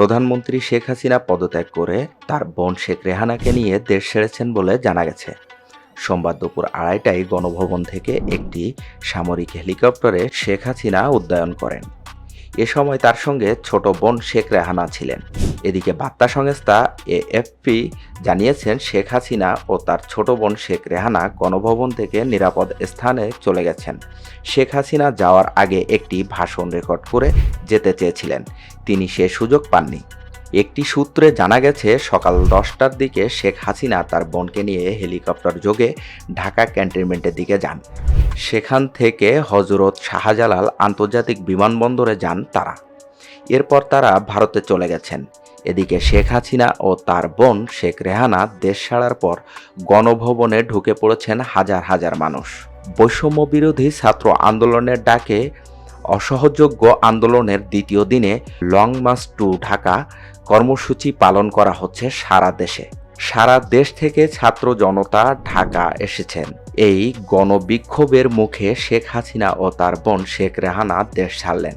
প্রধানমন্ত্রী শেখ হাসিনা পদত্যাগ করে তার বোন শেখ রেহানাকে নিয়ে দেশ ছেড়েছেন বলে জানা গেছে। সোমবার দুপুর আড়াইটায় গণভবন থেকে একটি সামরিক হেলিকপ্টারে শেখ হাসিনা উদ্যয়ন করেন। এ সময় তার সঙ্গে ছোট বোন শেখ রেহানা ছিলেন। এদিকে বার্তা সংস্থা এএফপি জানিয়েছেন শেখ হাসিনা ও তার ছোট বোন শেখ রেহানা গণভবন থেকে নিরাপদ স্থানে চলে গেছেন। শেখ হাসিনা যাওয়ার আগে একটি ভাষণ রেকর্ড করে যেতে চেয়েছিলেন। তিনি সে সুযোগ পাননি। একটি সূত্রে জানা গেছে, সকাল দশটার দিকে শেখ হাসিনা তার বোনকে নিয়ে হেলিকপ্টার যোগে ঢাকা ক্যান্টনমেন্টের দিকে যান। সেখান থেকে হজরত শাহজালাল আন্তর্জাতিক বিমানবন্দরে যান তারা। এরপর তারা ভারতে চলে গেছেন। এদিকে শেখ হাসিনা ও তার বোন শেখ রেহানা দেশ ছাড়ার পর গণভবনে ঢুকে পড়েছেন হাজার হাজার মানুষ। বৈষম্য বিরোধী ছাত্র আন্দোলনের ডাকে অসহযোগ্য আন্দোলনের দ্বিতীয় দিনে লং মার্চ টু ঢাকা কর্মসূচি পালন করা হচ্ছে সারা দেশে। সারা দেশ থেকে ছাত্র জনতা ঢাকা এসেছেন। এই গণবিক্ষোভের মুখে শেখ হাসিনা ও তার বোন শেখ রেহানা দেশ ছাড়লেন।